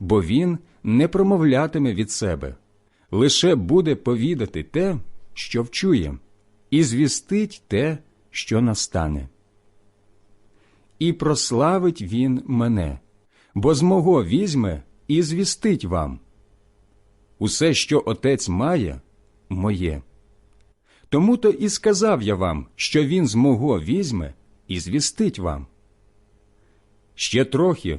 бо він не промовлятиме від себе, лише буде повідати те, що вчує, і звістить те, що настане. І прославить він мене, бо з мого візьме і звістить вам. Усе, що отець має, моє. Тому то і сказав я вам, що він з мого візьме і звістить вам. Ще трохи,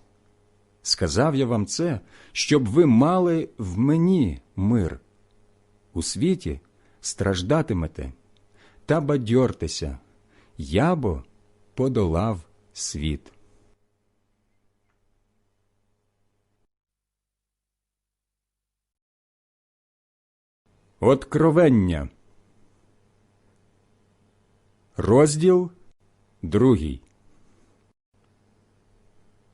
Сказав я вам це, щоб ви мали в мені мир. У світі страждатимете, та бадьортеся, я бо подолав світ. Откровення. Розділ другий.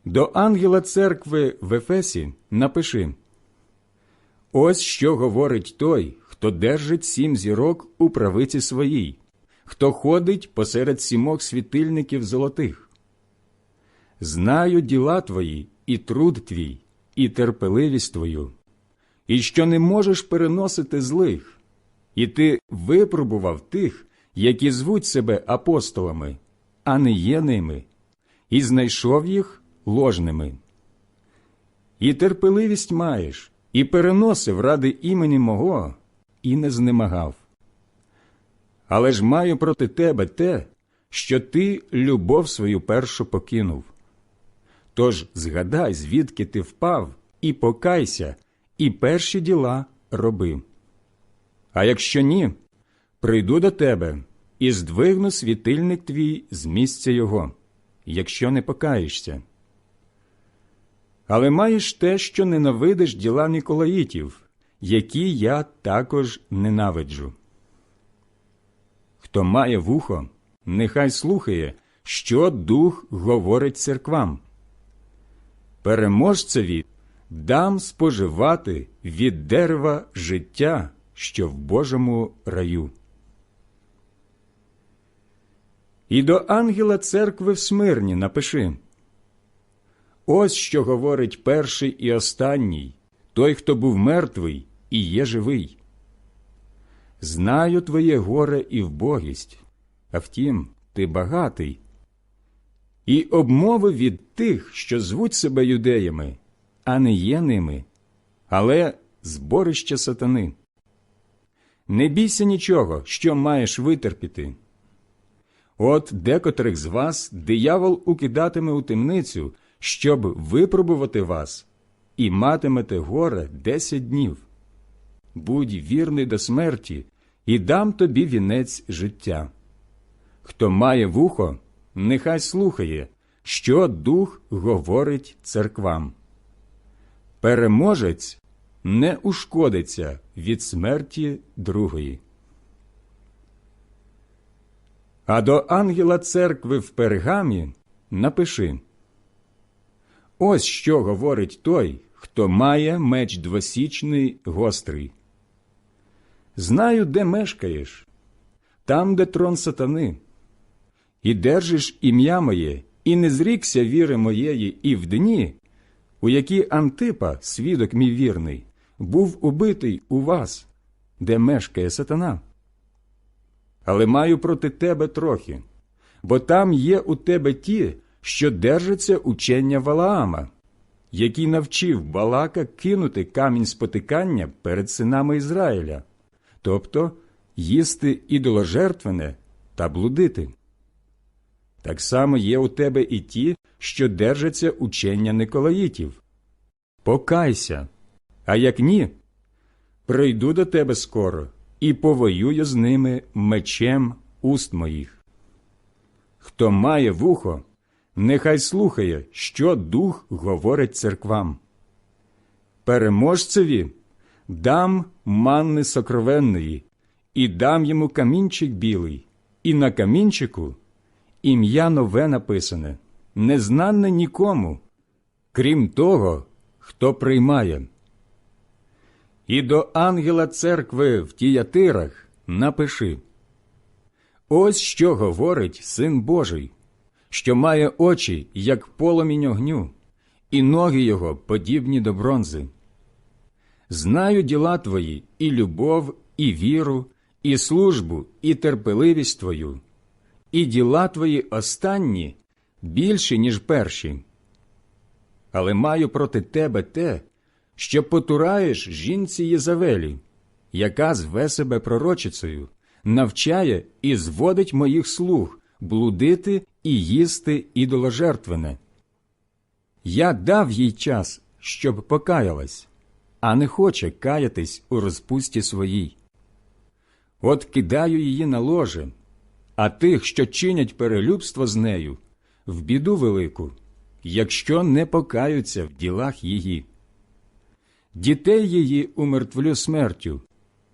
До ангела церкви в Ефесі напиши Ось що говорить той, хто держить сім зірок у правиці своїй, хто ходить посеред сімох світильників золотих. Знаю діла твої і труд твій, і терпеливість твою, і що не можеш переносити злих, і ти випробував тих, які звуть себе апостолами, а не є ними, і знайшов їх ложними. І терпеливість маєш, і переносив ради імені мого, і не знемагав. Але ж маю проти тебе те, що ти любов свою першу покинув. Тож згадай, звідки ти впав, і покайся, і перші діла роби. А якщо ні, прийду до тебе і здвигну світильник твій з місця його, якщо не покаєшся. Але маєш те, що ненавидиш діла Ніколаїтів, які я також ненавиджу. Хто має вухо, нехай слухає, що дух говорить церквам. Переможцеві дам споживати від дерева життя, що в Божому раю. І до ангела церкви в Смирні напиши Ось що говорить перший і останній, той, хто був мертвий і є живий. Знаю твоє горе і вбогість, а втім, ти багатий. І обмови від тих, що звуть себе юдеями, а не є ними, але зборище сатани. Не бійся нічого, що маєш витерпіти. От декотрих з вас диявол укидатиме у темницю, щоб випробувати вас, і матимете горе десять днів. Будь вірний до смерті, і дам тобі вінець життя. Хто має вухо, нехай слухає, що дух говорить церквам. Переможець не ушкодиться від смерті другої. А до ангела церкви в пергамі напиши Ось що говорить той, хто має меч двосічний гострий. Знаю, де мешкаєш, там, де трон сатани, і держиш ім'я моє, і не зрікся віри моєї і в дні, у які Антипа, свідок мій вірний, був убитий у вас, де мешкає сатана. Але маю проти тебе трохи, бо там є у тебе ті, що держаться учення Валаама, який навчив Балака кинути камінь спотикання перед синами Ізраїля, тобто їсти ідоложертвене та блудити. Так само є у тебе і ті, що держаться учення Николаїтів. Покайся, а як ні, прийду до тебе скоро і повоюю з ними мечем уст моїх. Хто має вухо, нехай слухає, що дух говорить церквам. Переможцеві дам манни сокровенної, і дам йому камінчик білий, і на камінчику ім'я нове написане, незнане нікому, крім того, хто приймає. І до ангела церкви в тіятирах напиши Ось що говорить Син Божий, що має очі, як поломінь огню, і ноги його подібні до бронзи. Знаю діла твої і любов, і віру, і службу, і терпеливість твою, і діла твої останні більші, ніж перші. Але маю проти тебе те, що потураєш жінці Єзавелі, яка зве себе пророчицею, навчає і зводить моїх слуг блудити і їсти ідоложертвене. Я дав їй час, щоб покаялась, а не хоче каятись у розпусті своїй. От кидаю її на ложе, а тих, що чинять перелюбство з нею, в біду велику, якщо не покаються в ділах її. Дітей її умертвлю смертю,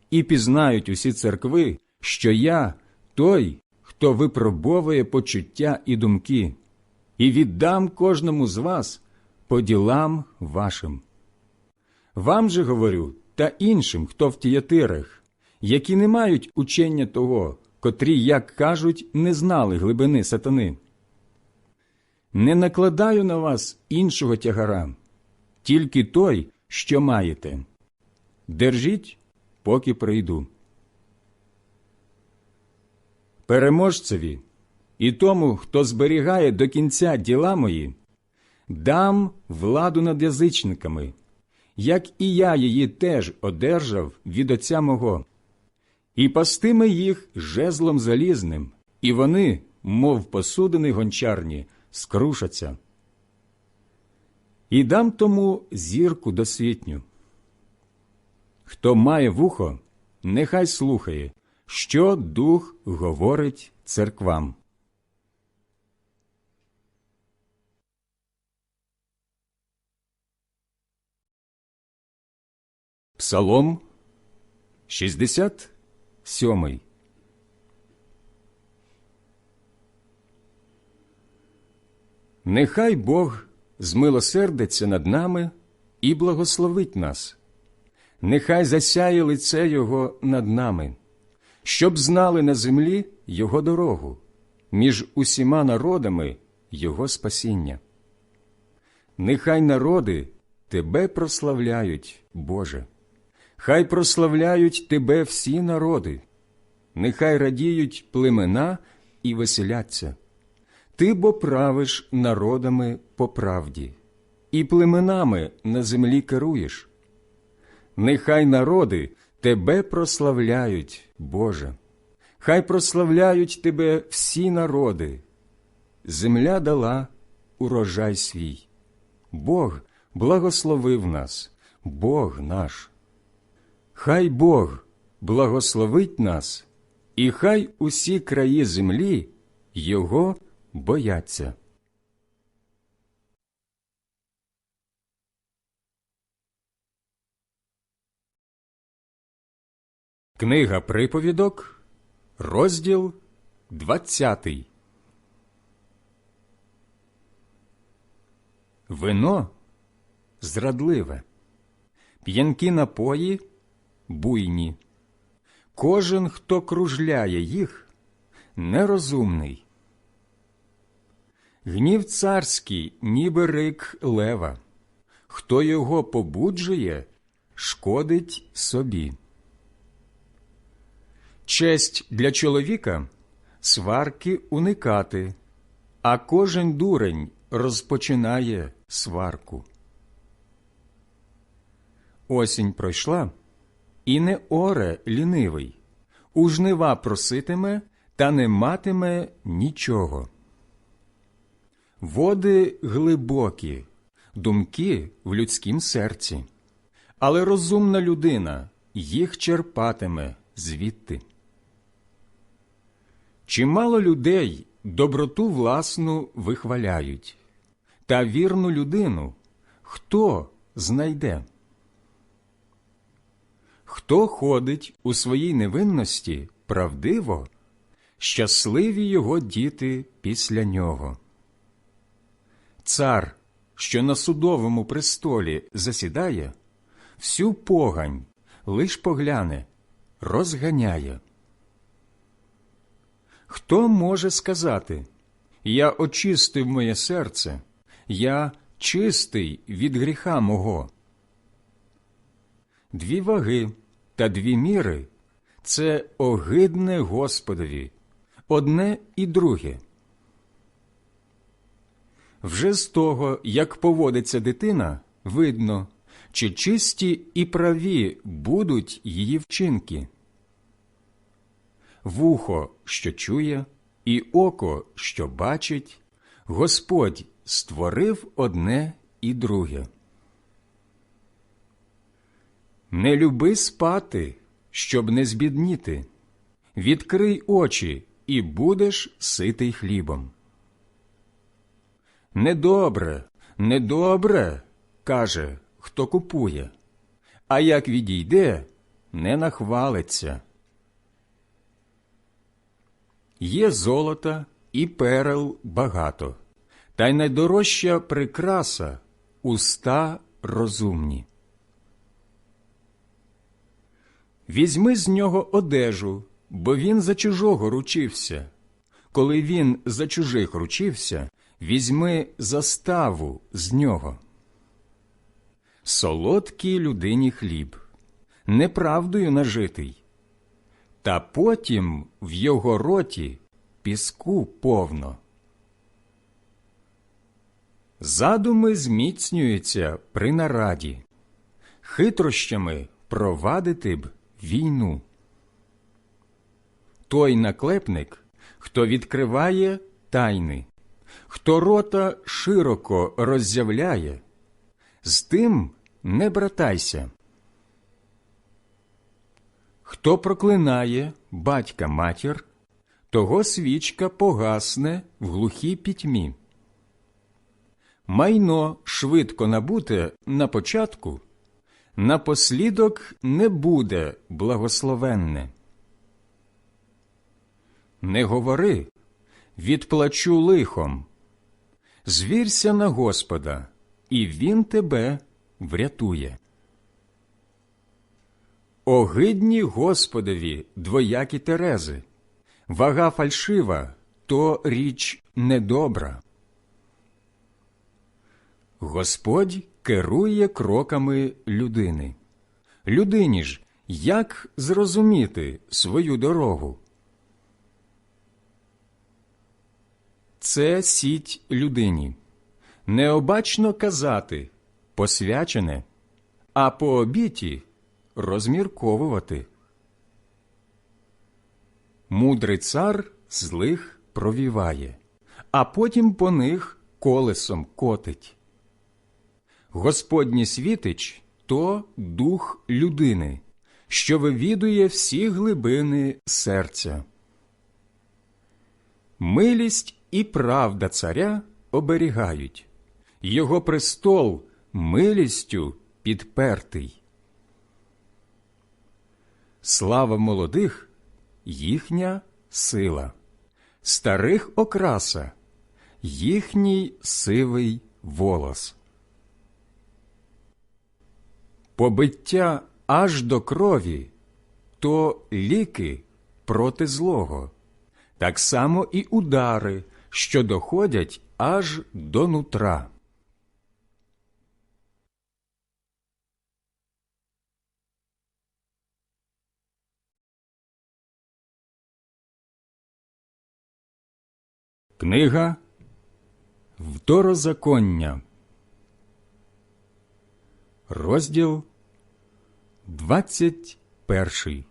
і пізнають усі церкви, що я той, хто випробовує почуття і думки, і віддам кожному з вас по ділам вашим. Вам же говорю та іншим, хто в тіятирах, які не мають учення того, котрі, як кажуть, не знали глибини сатани. Не накладаю на вас іншого тягара, тільки той, що маєте. Держіть, поки прийду. Переможцеві і тому, хто зберігає до кінця діла мої, дам владу над язичниками, як і я її теж одержав від Отця мого, і пастиме їх жезлом залізним, і вони, мов посудини гончарні, скрушаться. І дам тому зірку досвітню. Хто має вухо, нехай слухає, що дух говорить церквам. Псалом 67 Нехай Бог змилосердиться над нами і благословить нас. Нехай засяє лице Його над нами, щоб знали на землі Його дорогу, між усіма народами Його спасіння. Нехай народи Тебе прославляють, Боже, хай прославляють Тебе всі народи, нехай радіють племена і веселяться. Ти бо правиш народами по правді, і племенами на землі керуєш. Нехай народи Тебе прославляють, Боже, хай прославляють Тебе всі народи. Земля дала урожай свій. Бог благословив нас, Бог наш. Хай Бог благословить нас, і хай усі краї землі Його бояться. Книга приповідок, розділ двадцятий. Вино зрадливе, п'янкі напої буйні. Кожен, хто кружляє їх, нерозумний. Гнів царський, ніби рик лева, хто його побуджує, шкодить собі. Честь для чоловіка сварки уникати, а кожен дурень розпочинає сварку. Осінь пройшла, і не оре лінивий, у жнива проситиме та не матиме нічого. Води глибокі, думки в людськім серці, але розумна людина їх черпатиме звідти. Чимало людей доброту власну вихваляють, та вірну людину хто знайде? Хто ходить у своїй невинності правдиво, щасливі його діти після нього. Цар, що на судовому престолі засідає, всю погань лиш погляне, розганяє. Хто може сказати Я очистив моє серце, я чистий від гріха мого? Дві ваги та дві міри це огидне Господові, одне і друге. Вже з того, як поводиться дитина, видно, чи чисті і праві будуть її вчинки. Вухо, що чує, і око, що бачить, Господь створив одне і друге. Не люби спати, щоб не збідніти. Відкрий очі, і будеш ситий хлібом. Недобре, недобре, каже, хто купує, а як відійде, не нахвалиться. Є золота і перел багато, та й найдорожча прикраса уста розумні. Візьми з нього одежу, бо він за чужого ручився. Коли він за чужих ручився, візьми заставу з нього. Солодкий людині хліб, неправдою нажитий, та потім в його роті піску повно. Задуми зміцнюються при нараді, хитрощами провадити б війну. Той наклепник, хто відкриває тайни, хто рота широко роззявляє, з тим не братайся. Хто проклинає батька матір, того свічка погасне в глухій пітьмі. Майно швидко набуте на початку напослідок не буде благословенне. Не говори, відплачу лихом, звірся на Господа, і Він тебе врятує. Огидні Господові двоякі терези, вага фальшива то річ недобра. Господь керує кроками людини. Людині ж як зрозуміти свою дорогу? Це сіть людині. Необачно казати посвячене, а по обіті розмірковувати. Мудрий цар злих провіває, а потім по них колесом котить. Господній світич то дух людини, що вивідує всі глибини серця. Милість і правда царя оберігають, його престол милістю підпертий. Слава молодих їхня сила, старих окраса, їхній сивий волос. Побиття аж до крові то ліки проти злого, так само і удари, що доходять аж до нутра. Книга Второзаконня Розділ 21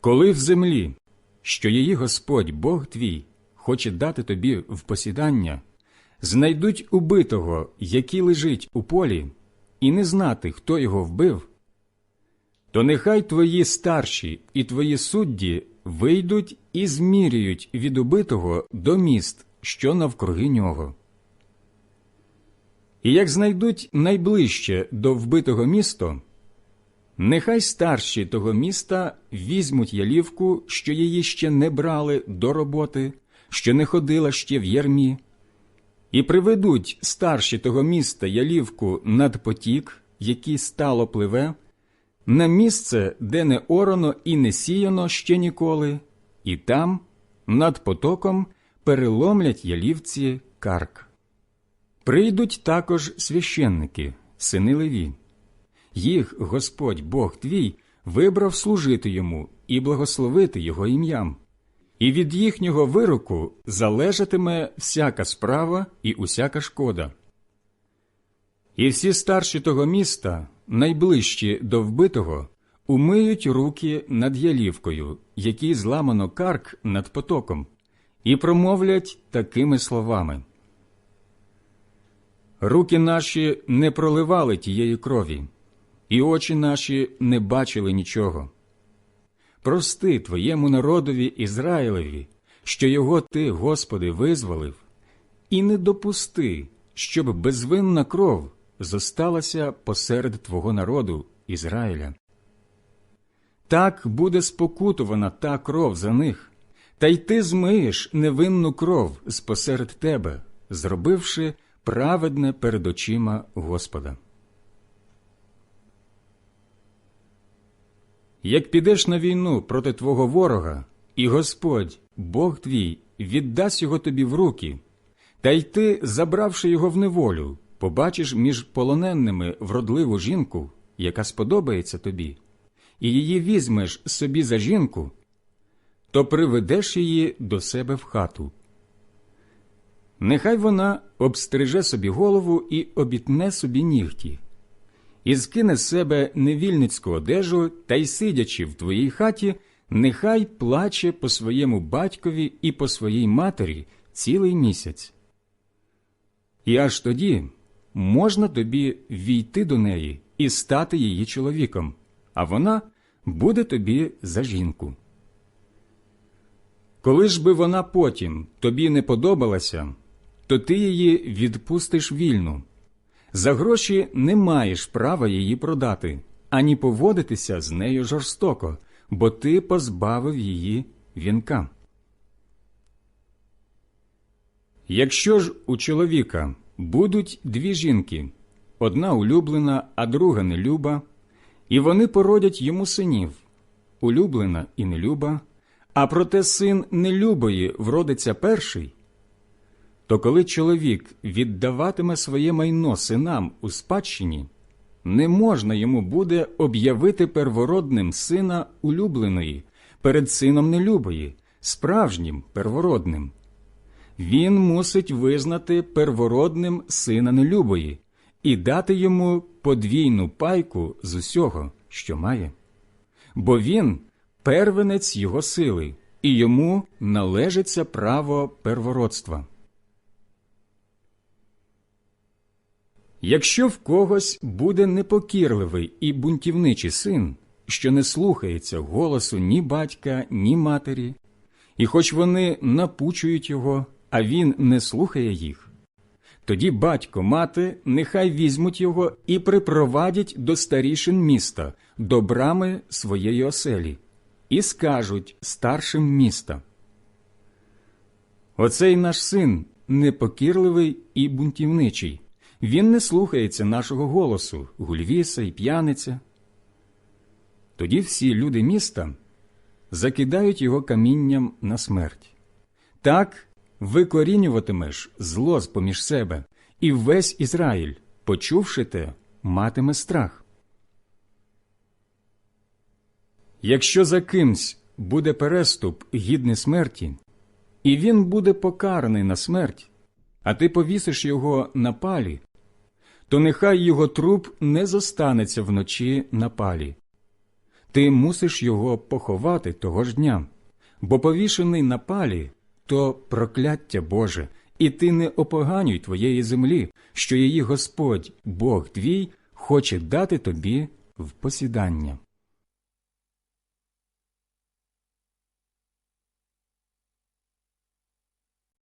Коли в землі, що її Господь Бог твій хоче дати тобі в посідання, знайдуть убитого, який лежить у полі, і не знати, хто його вбив, то нехай твої старші і твої судді вийдуть і зміряють від убитого до міст, що навкруги нього. І як знайдуть найближче до вбитого місто, нехай старші того міста візьмуть ялівку, що її ще не брали до роботи, що не ходила ще в ярмі, і приведуть старші того міста ялівку над потік, який стало пливе, на місце, де не орано і не сіяно ще ніколи, і там, над потоком, переломлять ялівці карк. Прийдуть також священники, сини Леві. Їх Господь Бог твій вибрав служити йому і благословити його ім'ям. І від їхнього вироку залежатиме всяка справа і усяка шкода. І всі старші того міста, найближчі до вбитого, умиють руки над ялівкою, який зламано карк над потоком, і промовлять такими словами. Руки наші не проливали тієї крові, і очі наші не бачили нічого. Прости твоєму народові Ізраїлеві, що його ти, Господи, визволив, і не допусти, щоб безвинна кров зосталася посеред Твого народу Ізраїля. Так буде спокутувана та кров за них, та й ти змиєш невинну кров з посеред тебе, зробивши праведне перед очима Господа. Як підеш на війну проти твого ворога, і Господь, Бог твій, віддасть його тобі в руки, та й ти, забравши його в неволю, побачиш між полоненними вродливу жінку, яка сподобається тобі, і її візьмеш собі за жінку, то приведеш її до себе в хату. Нехай вона обстриже собі голову і обітне собі нігті, і скине з себе невільницьку одежу та й сидячи в твоїй хаті, нехай плаче по своєму батькові і по своїй матері цілий місяць. І аж тоді можна тобі війти до неї і стати її чоловіком, а вона буде тобі за жінку. Коли ж би вона потім тобі не подобалася, то ти її відпустиш вільну. За гроші не маєш права її продати, ані поводитися з нею жорстоко, бо ти позбавив її вінка. Якщо ж у чоловіка будуть дві жінки, одна улюблена, а друга нелюба, і вони породять йому синів, улюблена і нелюба, а проте син нелюбої вродиться перший, то коли чоловік віддаватиме своє майно синам у спадщині, не можна йому буде об'явити первородним сина улюбленої перед сином нелюбої, справжнім первородним. Він мусить визнати первородним сина нелюбої і дати йому подвійну пайку з усього, що має. Бо він первенець його сили, і йому належиться право первородства. Якщо в когось буде непокірливий і бунтівничий син, що не слухається голосу ні батька, ні матері, і хоч вони напучують його, а він не слухає їх, тоді батько, мати нехай візьмуть його і припровадять до старішин міста, до брами своєї оселі, і скажуть старшим міста. Оцей наш син непокірливий і бунтівничий. Він не слухається нашого голосу, гульвіса і п'яниця. Тоді всі люди міста закидають його камінням на смерть. Так викорінюватимеш зло з поміж себе, і весь Ізраїль, почувши те, матиме страх. Якщо за кимсь буде переступ гідний смерті, і він буде покараний на смерть, а ти повісиш його на палі, то нехай його труп не зостанеться вночі на палі. Ти мусиш його поховати того ж дня, бо повішений на палі то прокляття Боже, і ти не опоганюй твоєї землі, що її Господь, Бог твій, хоче дати тобі в посідання.